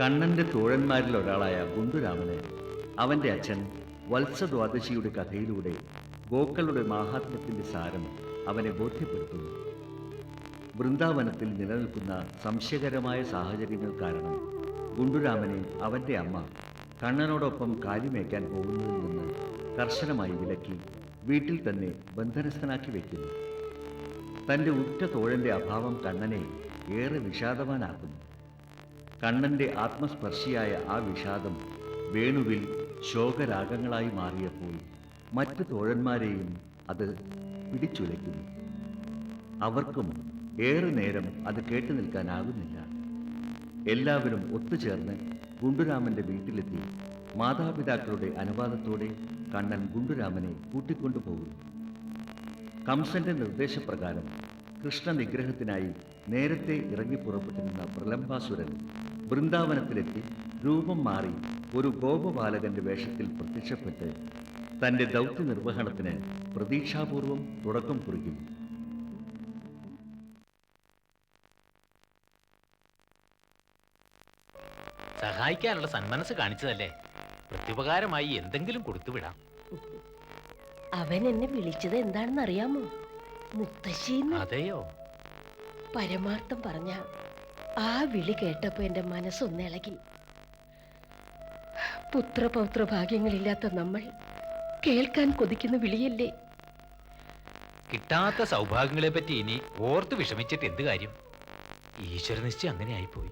കണ്ണന്റെ തോഴന്മാരിൽ ഒരാളായ ഗുണ്ടുരാമന് അവന്റെ അച്ഛൻ വത്സദ്വാദശിയുടെ കഥയിലൂടെ ഗോക്കളുടെ മാഹാത്മ്യത്തിന്റെ സാരം അവനെ ബോധ്യപ്പെടുത്തുന്നു. വൃന്ദാവനത്തിൽ നിലനിൽക്കുന്ന സംശയകരമായ സാഹചര്യങ്ങൾ കാരണം ഗുണ്ടുരാമനെ അവന്റെ അമ്മ കണ്ണനോടൊപ്പം കാലിമേക്കാൻ പോകുന്നതിൽ നിന്ന് കർശനമായി വിലക്കി വീട്ടിൽ തന്നെ ബന്ധനസ്ഥനാക്കി വയ്ക്കുന്നു തന്റെ ഉറ്റ തോഴന്റെ അഭാവം കണ്ണനെ ഏറെ വിഷാദവാനാക്കുന്നു. കണ്ണന്റെ ആത്മസ്പർശിയായ ആ വിഷാദം വേണുവിൽ ശോകരാഗങ്ങളായി മാറിയപ്പോൾ മറ്റു തോഴന്മാരെയും അത് പിടിച്ചുലയ്ക്കുന്നു. അവർക്കും ഏറെ നേരം അത് കേട്ടു നിൽക്കാനാകുന്നില്ല. എല്ലാവരും ഒത്തുചേർന്ന് ഗുണ്ടുരാമന്റെ വീട്ടിലെത്തി. മാതാപിതാക്കളുടെ അനുവാദത്തോടെ കണ്ണൻ ഗുണ്ടുരാമനെ കൂട്ടിക്കൊണ്ടുപോകുന്നു. കംസന്റെ നിർദ്ദേശപ്രകാരം കൃഷ്ണ നിഗ്രഹത്തിനായി നേരത്തെ ഇറങ്ങി പുറപ്പെട്ടിരുന്ന പ്രലംബാസുരൻ വൃന്ദാവനത്തിലെത്തി രൂപം മാറി ഒരു ഗോപബാലകന്റെ വേഷത്തിൽ പ്രത്യക്ഷപ്പെട്ട് തന്റെ ദൗത്യ നിർവഹണത്തിന് പ്രതീക്ഷാപൂർവം തുടക്കം കുറിക്കുന്നു സഹായിക്കാനുള്ള സന്മനസ് കാണിച്ചതല്ലേ? പ്രത്യുപകാരമായി എന്തെങ്കിലും കൊടുത്തുവിടാം. അവൻ എന്നെ വിളിച്ചത് എന്താണെന്ന് അറിയാമോ മുത്തശ്ശി അതെയോ? പരമാർത്ഥം പറഞ്ഞ ആ വിളി കേട്ടപ്പോ എന്റെ മനസ്സൊന്നിളകി പുത്രപൗത്ര ഭാഗ്യങ്ങളില്ലാത്ത നമ്മൾ കേൾക്കാൻ കൊതിക്കുന്ന വിളിയല്ലേ? കിട്ടാത്ത സൗഭാഗ്യങ്ങളെ പറ്റി ഇനി ഓർത്ത് വിഷമിച്ചിട്ട് എന്ത് കാര്യം? ഈശ്വര നിശ്ചയം അങ്ങനെ ആയിപ്പോയി.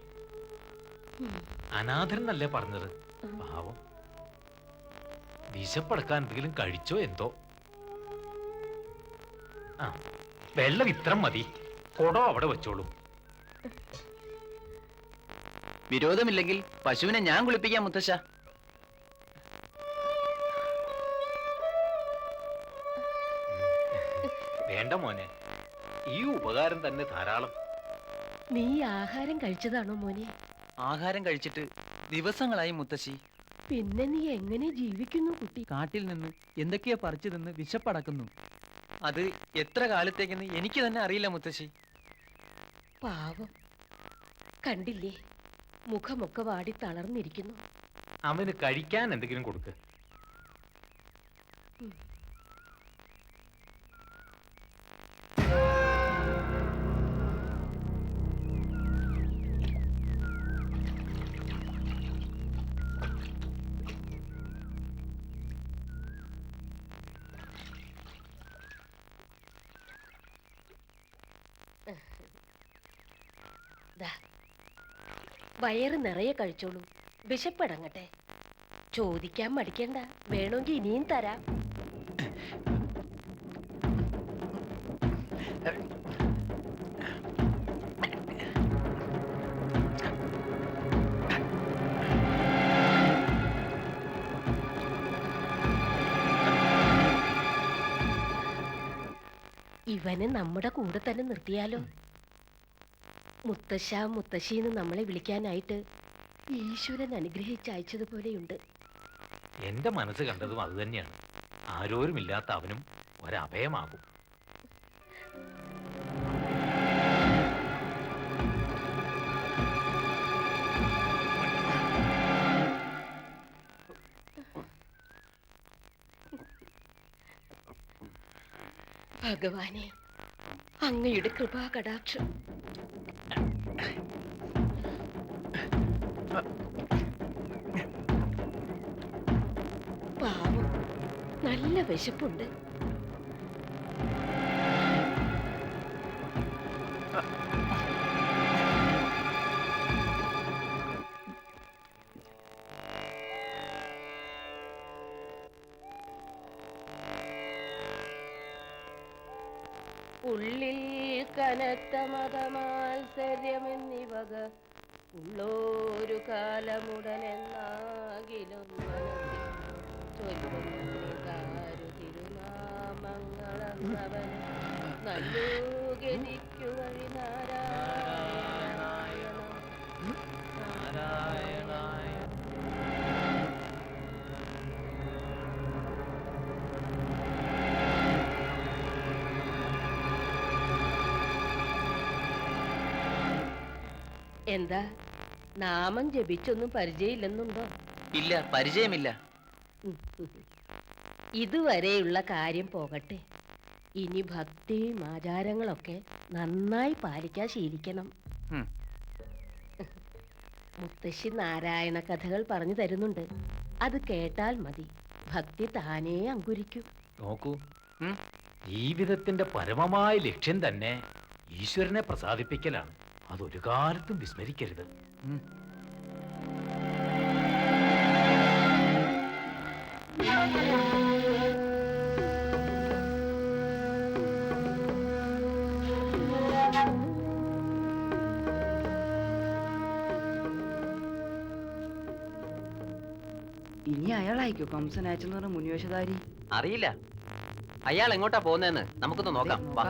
അനാഥൻ എന്നല്ലേ പറഞ്ഞത്? പാവം. വിശപ്പടക്കാൻ എന്തെങ്കിലും കഴിച്ചോ എന്തോ? ആ വെള്ളം ഇത്രം മതി. കൊടോ അവിടെ വെച്ചോളൂ. വിരോധമില്ലെങ്കിൽ പശുവിനെ ഞാൻ കുളിപ്പിക്കാം മുത്തശ്ശ. വേണ്ട മോനെ. ഈ ഉപകാരം തന്നെ ധാരാളം. നീ ആഹാരം കഴിച്ചതാണോ മോനെ? ആഹാരം കഴിച്ചിട്ട് ദിവസങ്ങളായി മുത്തശ്ശി. പിന്നെ നീ എങ്ങനെ ജീവിക്കുന്നു കുട്ടി? കാട്ടിൽ നിന്ന് എന്തൊക്കെയാ പറിച്ചു നിന്ന് വിശപ്പടക്കുന്നു. അത് എത്ര കാലത്തേക്കെന്ന് എനിക്ക് തന്നെ അറിയില്ല മുത്തശ്ശി. പാവം. കണ്ടില്ലേ? മുഖമൊക്കെ വാടി തളർന്നിരിക്കുന്നു. അവന് കഴിക്കാൻ എന്തെങ്കിലും കൊടുക്ക്. വയറ് നിറയെ കഴിച്ചോളൂ. വിശപ്പടങ്ങട്ടെ ചോദിക്കാൻ മടിക്കണ്ട. വേണമെങ്കിൽ ഇനിയും തരാം. ഇവനെ നമ്മുടെ കൂടെ തന്നെ നിർത്തിയാലോ? മുത്തശ്ശ മുത്തശ്ശിന്ന് നമ്മളെ വിളിക്കാനായിട്ട് ഈശ്വരൻ അനുഗ്രഹിച്ച് അയച്ചതുപോലെയുണ്ട്. എന്റെ മനസ്സ് കണ്ടതും അത് അതുതന്നെയാണ് ആരോരുമില്ലാത്ത അവനും ഒരഭയമാകും. ഭഗവാനെ അങ്ങയുടെ കൃപാ പാവം. നല്ല വിശപ്പുണ്ട്. ഉള്ളിൽ കനത്ത മതമാത്സര്യമെന്നിവക ഉള്ളോരു കാലമുടനെന്നാകിലും ചൊല്ലുന്നിതാരു തിരുനാമങ്ങളന്നവൻ നല്ലൂ ഗതിക്കു വഴി നാരായണ. എന്താ? നാമം ജപിച്ചൊന്നും പരിചയമില്ലെന്നുണ്ടോ? ഇല്ല പരിചയമില്ല. ഇതുവരെയുള്ള കാര്യം പോകട്ടെ. ഇനി ഭക്തിയും ആചാരങ്ങളൊക്കെ നന്നായി പാലിക്കാൻ ശീലിക്കണം. മുത്തശ്ശി നാരായണ കഥകൾ പറഞ്ഞു തരുന്നുണ്ട്. അത് കേട്ടാൽ മതി. ഭക്തി താനേ അങ്കുരിക്കും. നോക്കൂ. ജീവിതത്തിന്റെ പരമമായ ലക്ഷ്യം തന്നെ ഈശ്വരനെ പ്രസാദിപ്പിക്കലാണ്. അതൊരു കാലത്തും വിസ്മരിക്കരുത് ഇനി അയാളായിക്കോ? കംസൻ അയച്ചെന്ന് പറഞ്ഞ മുനിവേഷധാരി അറിയില്ല. അയാൾ എങ്ങോട്ടാ പോകുന്നതെന്ന് നമുക്കൊന്ന് നോക്കാം. വാ.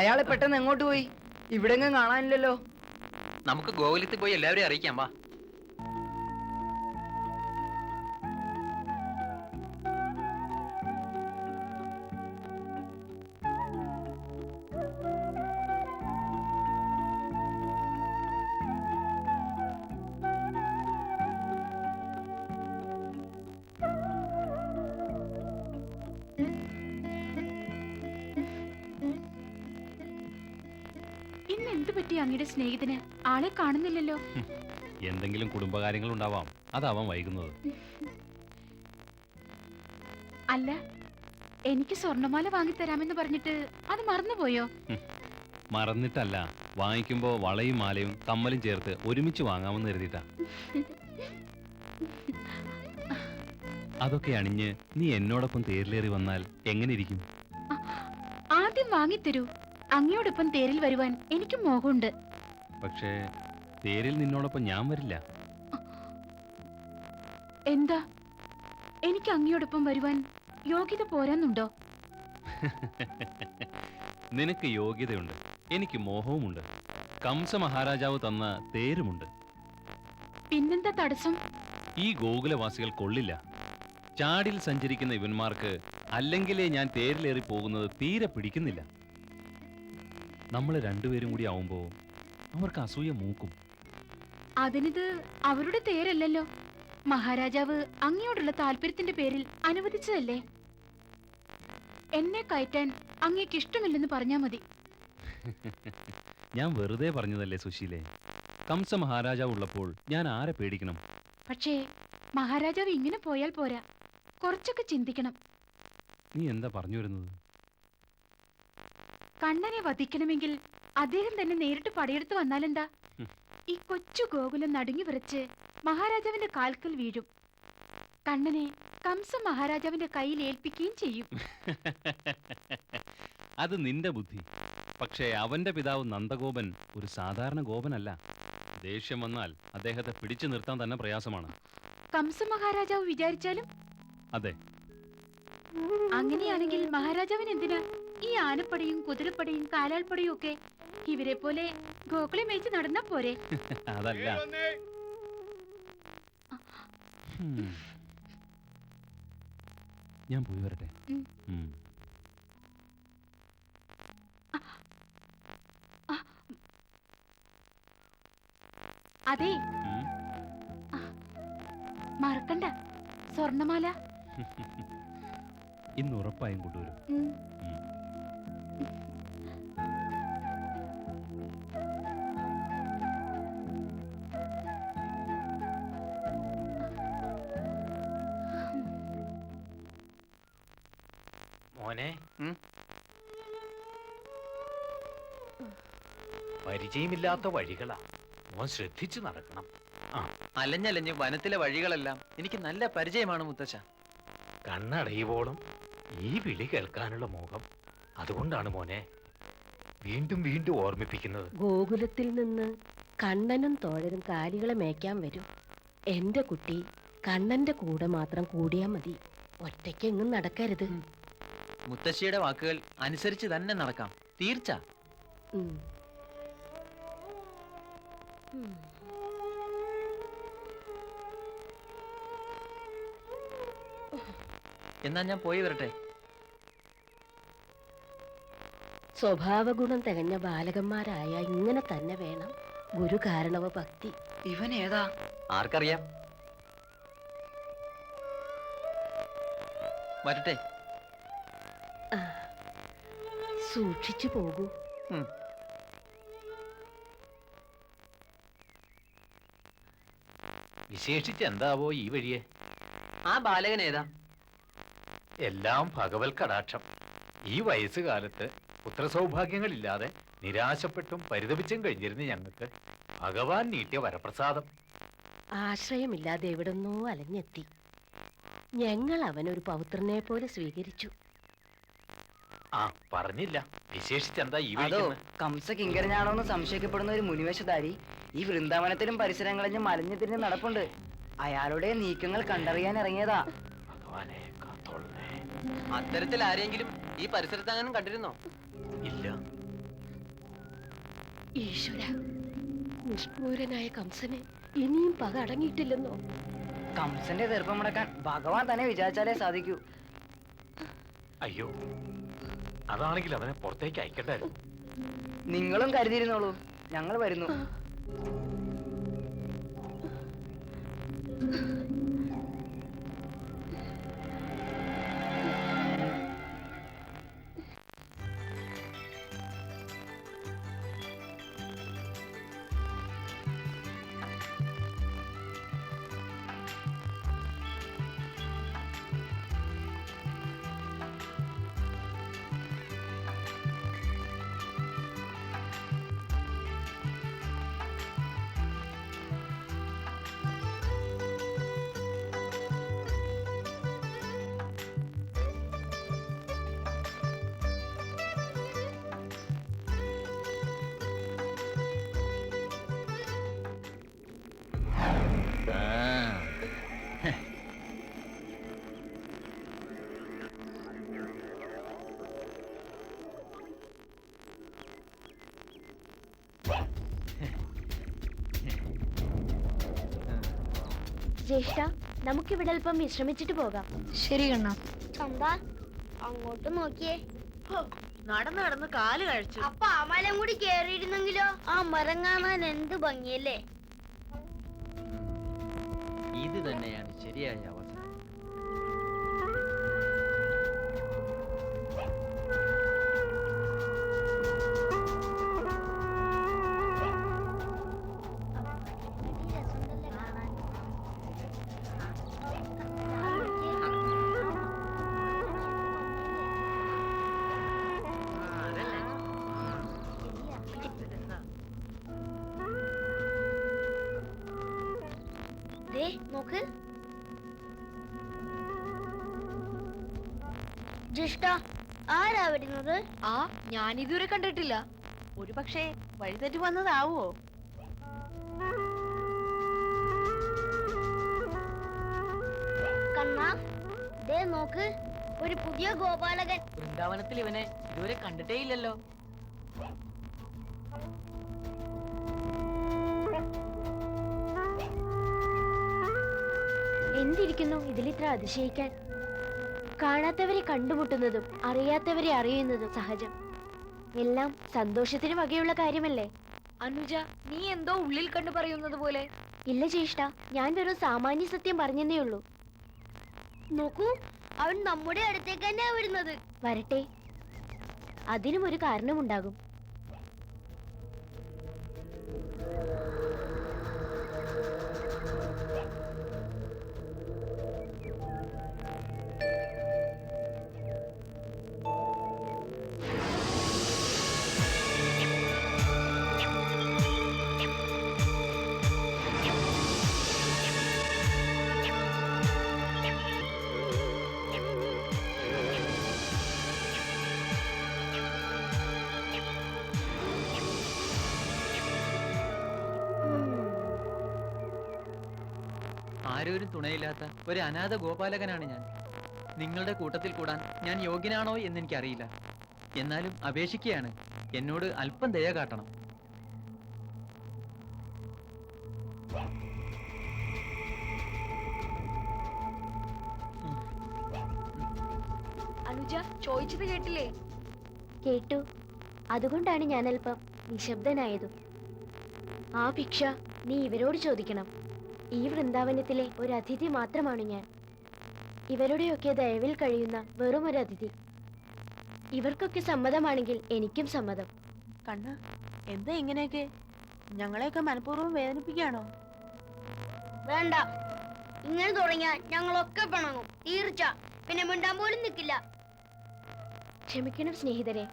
അയാളെ പെട്ടെന്ന് എങ്ങോട്ട് പോയി? ഇവിടെങ്ങും കാണാനില്ലല്ലോ. നമുക്ക് ഗോകുലത്തിൽ പോയി എല്ലാവരെയും അറിയിക്കാം വാ. എന്തു അങ്ങയുടെ സ്നേഹിതന് ആളെ കാണുന്നില്ലല്ലോ. എന്തെങ്കിലും കുടുംബകാര്യങ്ങൾ ഉണ്ടാവാം അതാവാം വൈകുന്നത്. അല്ല എനിക്ക് സ്വർണമാല വാങ്ങിത്തരാമെന്ന് പറഞ്ഞിട്ട് അത് മറന്നുപോയോ? മറന്നിട്ടല്ല. വാങ്ങിക്കുമ്പോ വളയും മാലയും കമ്മലും ചേർത്ത് ഒരുമിച്ച് വാങ്ങാമെന്ന് കരുതിയിട്ടാ. അതൊക്കെ അണിഞ്ഞ് നീ എന്നോടൊപ്പം തേരിലേറി വന്നാൽ എങ്ങനെ ഇരിക്കും? ആദ്യം വാങ്ങിത്തരൂ. അങ്ങയോടൊപ്പം തേരിൽ വരുവാൻ എനിക്ക് മോഹമുണ്ട്. പക്ഷേ തേരിൽ നിന്നോടൊപ്പം ഞാൻ വരില്ല. എന്താ? എനിക്ക് അങ്ങയോടൊപ്പം വരുവാൻ യോഗ്യത പോരാന്നുണ്ടോ? നിനക്ക് യോഗ്യതയുണ്ട്. എനിക്ക് മോഹവുമുണ്ട്. കംസ മഹാരാജാവ് തന്ന തേരുമുണ്ട്. പിന്നെന്താ തടസ്സം? ഈ ഗോകുലവാസികൾ കൊള്ളില്ല. ചാടിൽ സഞ്ചരിക്കുന്ന ഇവന്മാർക്ക് അല്ലെങ്കിലേ ഞാൻ തേരിലേറി പോകുന്നത് തീരെ പിടിക്കുന്നില്ല. നമ്മൾ രണ്ടുപേരും കൂടി ആവുമ്പോ അവർക്ക് അസൂയ മൂക്കും. അതിനിത് അവരുടെ പേരല്ലല്ലോ. മഹാരാജാവ് അങ്ങയോടുള്ള താല്പര്യത്തിന്റെ പേരിൽ അനുവദിച്ചതല്ലേ? എന്നെ കയറ്റാൻ അങ്ങേക്ക് ഇഷ്ടമില്ലെന്ന് പറഞ്ഞാ മതി. ഞാൻ വെറുതെ പറഞ്ഞതല്ലേ സുശീലെ? കംസ മഹാരാജാവ് ഉള്ളപ്പോൾ ഞാൻ ആരെ പേടിക്കണം? പക്ഷേ മഹാരാജാവ് ഇങ്ങനെ പോയാൽ പോരാ. കുറച്ചൊക്കെ ചിന്തിക്കണം. നീ എന്താ പറഞ്ഞു വരുന്നത്? കണ്ണനെ വധിക്കണമെങ്കിൽ അദ്ദേഹം തന്നെ നേരിട്ട് പടയെടുത്ത് വന്നാലെന്താ? ഈ കൊച്ചു ഗോകുലം നടുങ്ങി വിറച്ച് മഹാരാജാവിന്റെ കാൽക്കൽ വീഴും. കണ്ണനെ കംസ മഹാരാജാവിന്റെ കയ്യിൽ ഏൽപ്പിക്കുകയും ചെയ്യും. അത് നിന്റെ ബുദ്ധി. പക്ഷേ അവന്റെ പിതാവ് നന്ദഗോപൻ ഒരു സാധാരണ ഗോപനല്ല. ദേഷ്യം വന്നാൽ അദ്ദേഹത്തെ പിടിച്ചു നിർത്താൻ തന്നെ പ്രയാസമാണ്. കംസ മഹാരാജാവ് വിചാരിച്ചാലും? അതെ. അങ്ങനെയാണെങ്കിൽ മഹാരാജാവിന് എന്തിനാ ഈ ആനപ്പടയും കുതിരപ്പടയും കാലാൽപ്പടയും ഒക്കെ ഇവരെ പോലെ ഗോകുലം മേച്ച് നടന്നാ പോരെ? അതല്ല. ഞാൻ പോയി വരട്ടെ. അതെ. മറക്കണ്ട. സ്വർണമാല ഇന്ന് ഉറപ്പായും കൊണ്ടുവരും. മോനെ? പരിചയമില്ലാത്ത വഴികളാ. മോൻ ശ്രദ്ധിച്ചു നടക്കണം. അലഞ്ഞലഞ്ഞ് വനത്തിലെ വഴികളെല്ലാം എനിക്ക് നല്ല പരിചയമാണ് മുത്തച്ഛ. കണ്ണടയുവോളം ഈ വിളി കേൾക്കാനുള്ള മോഹം. അതുകൊണ്ടാണ് മോനെ വീണ്ടും വീണ്ടും ഓർമ്മിപ്പിക്കുന്നത്. ഗോകുലത്തിൽ നിന്ന് കണ്ണനും തോഴരും കാലികളെ മേയ്ക്കാൻ വരും. എന്റെ കുട്ടി കണ്ണന്റെ കൂടെ മാത്രം കൂടിയാ മതി. ഒറ്റയ്ക്ക് എങ്ങും നടക്കരുത് മുത്തശ്ശിയുടെ വാക്കുകൾ അനുസരിച്ച് തന്നെ നടക്കാം. തീർച്ച? എന്നാ ഞാൻ പോയി വരട്ടെ? സ്വഭാവഗുണം തികഞ്ഞ ബാലകന്മാരായ ഇങ്ങനെ തന്നെ വേണം ഗുരു കാരണവ ഭക്തി. ഇവൻ ഏതാ ആർക്കറിയാം? വരട്ടെ. സൂക്ഷിച്ചു പോകൂ. വിശേഷിച്ച് എന്താവോ ഈ വഴിയെ? ആ ബാലകൻ ഏതാ എല്ലാം ഭഗവത് കടാക്ഷം ഈ വയസ്സുകാലത്ത് പുത്രസൗഭാഗ്യങ്ങളില്ലാതെ നിരാശപ്പെട്ടും പരിതപിച്ചും കഴിഞ്ഞിരുന്ന ഞങ്ങൾക്ക്. ഭഗവാൻ നീട്ടിയ വരപ്രസാദം. ആശ്രയമില്ലാതെ എവിടുന്നോ അലഞ്ഞെത്തി. ഞങ്ങൾ അവനൊരു പൗത്രനെ പോലെ സ്വീകരിച്ചു. ആ പറഞ്ഞില്ല. വിശേഷിച്ചെന്താ ഈ അതോ കംസ കിങ്കരനാണോ എന്ന് സംശയിക്കപ്പെടുന്ന ഒരു മുനിവേഷധാരി ഈ വൃന്ദാവനത്തിലും പരിസരങ്ങളിലും മലഞ്ഞു തിരിഞ്ഞ് നടപ്പുണ്ട്. അയാളുടെ നീക്കങ്ങൾ കണ്ടറിയാൻ ഇറങ്ങിയതാ. അത്തരത്തിൽ ആരെങ്കിലും ഈ പരിസരത്ത് അങ്ങനെ കണ്ടിരുന്നോ? ഇല്ല. ഈശ്വര നിഷ്പൂരനായ കംസന് ഇനിയും പക അടങ്ങിയിട്ടില്ലെന്നോ? കംസന്റെ ദർഭം മുടക്കാൻ ഭഗവാൻ തന്നെ വിചാരിച്ചാലേ സാധിക്കൂ. അയ്യോ അതാണെങ്കിൽ അവനെ പുറത്തേക്ക് അയക്കട്ടെ നിങ്ങളും കരുതിയിരുന്നോളൂ. ഞങ്ങൾ വരുന്നു. ജ്യേഷ്ഠ നമുക്കിവിടെ അല്പം വിശ്രമിച്ചിട്ട് പോകാം. ശരി കണ്ണ. ചന്ത അങ്ങോട്ട് നോക്കിയേ. നടന്ന് നടന്ന് കാൽ കഴിച്ചു. അപ്പൊ അമലം കൂടി കേറിയിരുന്നെങ്കിലോ? ആ മരം കാണാൻ എന്ത് ഭംഗിയല്ലേ? ഇത് തന്നെയാണ്. ശരിയായ ദേ നോക്ക് ജ്യേഷ്ഠ ആരാ വരുന്നത്? ആ ഞാൻ ഇതുവരെ കണ്ടിട്ടില്ല. ഒരു പക്ഷേ വഴിതെറ്റി വന്നതാവോ? കണ്ണാ ദേ നോക്ക് ഒരു പുതിയ ഗോപാലകൻ. വൃന്ദാവനത്തിൽ ഇവനെ ഇതുവരെ കണ്ടിട്ടേ എന്തിരിക്കുന്നു ഇതിലിത്ര അതിശയിക്കാൻ? കാണാത്തവരെ കണ്ടുമുട്ടുന്നതും അറിയാത്തവരെ അറിയുന്നതും സഹജം. എല്ലാം സന്തോഷത്തിന് വകയുള്ള കാര്യമല്ലേ? അനുജ നീ എന്തോ ഉള്ളിൽ കണ്ടു പറയുന്നത് പോലെ? ഇല്ല ചേഷ്ട ഞാൻ വെറും സാമാന്യ സത്യം പറഞ്ഞതേ ഉള്ളൂ. നോക്കൂ അവൻ നമ്മുടെ അടുത്തേക്ക് തന്നെയാ വരുന്നത്. വരട്ടെ. അതിനും ഒരു കാരണമുണ്ടാകും. ആരോരും തുണയില്ലാത്ത ഒരു അനാഥ ഗോപാലകനാണ് ഞാൻ. നിങ്ങളുടെ കൂട്ടത്തിൽ കൂടാൻ ഞാൻ യോഗ്യനാണോ എന്ന് എനിക്കറിയില്ല എന്നാലും അപേക്ഷിക്കുകയാണ്. എന്നോട് അല്പം ദയ കാട്ടണം. അനുജ ചോദിച്ചത് കേട്ടില്ലേ? കേട്ടു. അതുകൊണ്ടാണ് ഞാൻ അല്പം നിശബ്ദനായതും. ആ ഭിക്ഷ നീ ഇവരോട് ചോദിക്കണം. ഈ വൃന്ദാവനത്തിലെ ഒരു അതിഥി മാത്രമാണ് ഞാൻ. ഇവരുടെയൊക്കെ ദയവിൽ കഴിയുന്ന വെറും ഒരു അതിഥി. ഇവർക്കൊക്കെ സമ്മതമാണെങ്കിൽ എനിക്കും സമ്മതം. കണ്ണ എന്താ ഇങ്ങനെയൊക്കെ? ഞങ്ങളെയൊക്കെ മനഃപൂർവം വേദനിപ്പിക്കുകയാണോ? വേണ്ട. ഇങ്ങനെ തുടങ്ങിയാൽ ഞങ്ങളൊക്കെ പിണങ്ങും. തീർച്ച. പിന്നെ മിണ്ടാൻ പോലും നിൽക്കില്ല. ക്ഷമിക്കണം സ്നേഹിതരെ.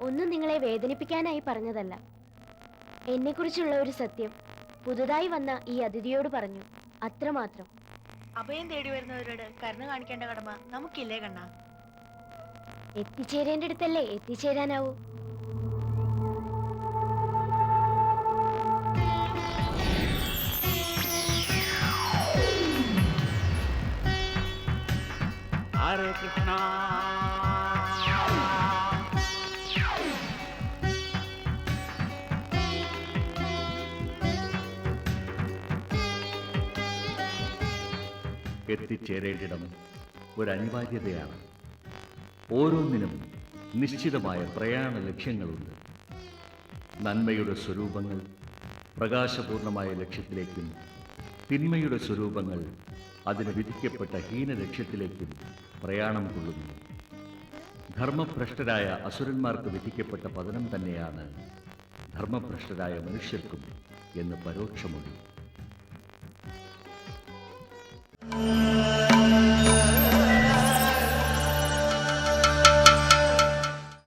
ഒന്നും നിങ്ങളെ വേദനിപ്പിക്കാനായി പറഞ്ഞതല്ല. എന്നെക്കുറിച്ചുള്ള ഒരു സത്യം. പുതുതായി വന്ന ഈ അതിഥിയോട് പറഞ്ഞു അത്രമാത്രം. അഭയം തേടി വരുന്നവരോട് കരുണ കാണിക്കേണ്ട കടമ നമുക്കില്ലേ കണ്ണ? എത്തിച്ചേരേണ്ട അടുത്തല്ലേ എത്തിച്ചേരാനാവൂ. ഹരേ കൃഷ്ണ. എത്തിച്ചേരേണ്ടിടം. ഒരു അനിവാര്യതയാണ് ഓരോന്നിനും നിശ്ചിതമായ പ്രയാണ ലക്ഷ്യങ്ങളുണ്ട്. നന്മയുടെ സ്വരൂപങ്ങൾ പ്രകാശപൂർണമായ ലക്ഷ്യത്തിലേക്കും തിന്മയുടെ സ്വരൂപങ്ങൾ അതിന് വിധിക്കപ്പെട്ട ഹീന ലക്ഷ്യത്തിലേക്കും പ്രയാണം കൊള്ളുന്നു. ധർമ്മഭ്രഷ്ടരായ അസുരന്മാർക്ക് വിധിക്കപ്പെട്ട പതനം തന്നെയാണ് ധർമ്മഭ്രഷ്ടരായ മനുഷ്യർക്കും എന്ന് പരോക്ഷമൊഴി.